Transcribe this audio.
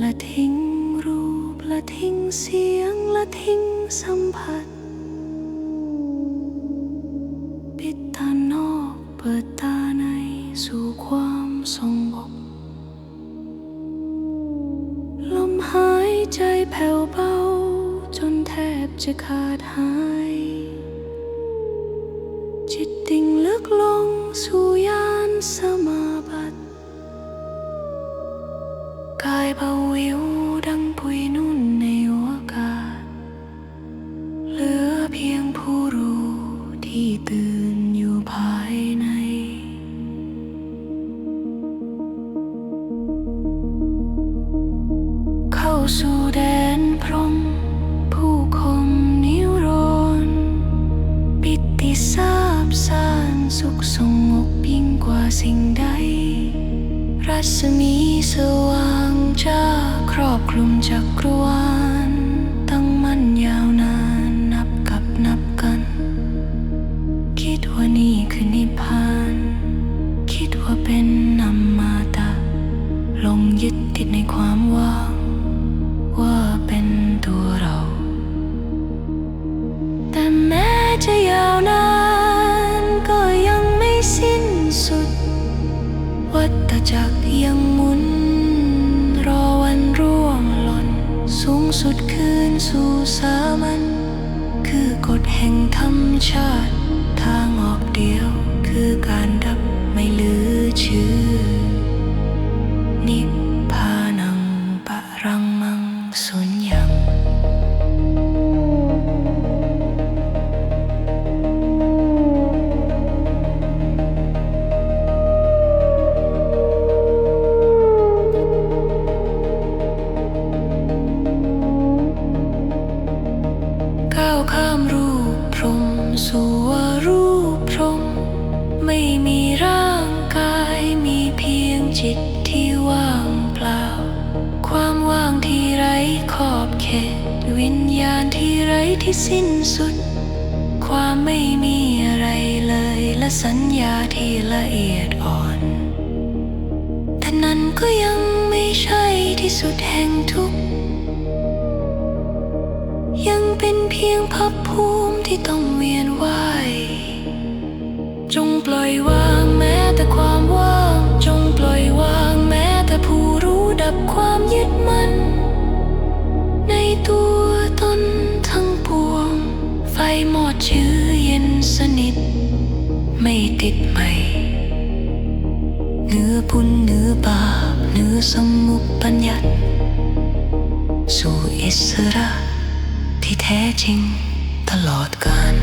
ละทิ้งรูปละทิ้งเสียงละทิ้งสัมผัส ปิดตานอกเปิดตาในสู่ความสงบลมหายใจแผ่วเบา จนแทบจะขาดหาย จิตดิ่งลึกลงสู่ยานสมา สู่แดนพรม ผู้คมนิวรณ์ปิติซาบซ่านสุขสงบยิ่งกว่าสิ่งใด รัศมีสว่างจ้าครอบคลุมจักรวาลตั้งมั่นยาวนานนับกับนับกัน คิดว่านี่คือนิพพาน คิดว่าเป็นนำมาตะ ลงยึดติดในความว่าง ว่าเป็นตัวเรา แต่แม้จะยาวนานก็ยังไม่สิ้นสุด วัฏจักรยังหมุน รอวันร่วงหล่น สูงสุดคืนสู่สามัญคือกฎแห่งธรรมชาติทางออกเดียว มั ญาณที่ไร้ที่สิ้นสุด ความไม่มีอะไรเลยและสัญญาที่ละเอียดอ่อน แต่นั้นก็ยังไม่ใช่ที่สุดแห่งทุกข์ยังเป็นเพียงภพภูมิที่ต้องเวียนว่าย จงปล่อยวาง ดชื้อเย็นสนิท ไม่ติดใหม่เนื้อบุญเนื้อบาปเนื้อสมุปปัญญัติสู่อิสระที่แท้จริงตลอดกาล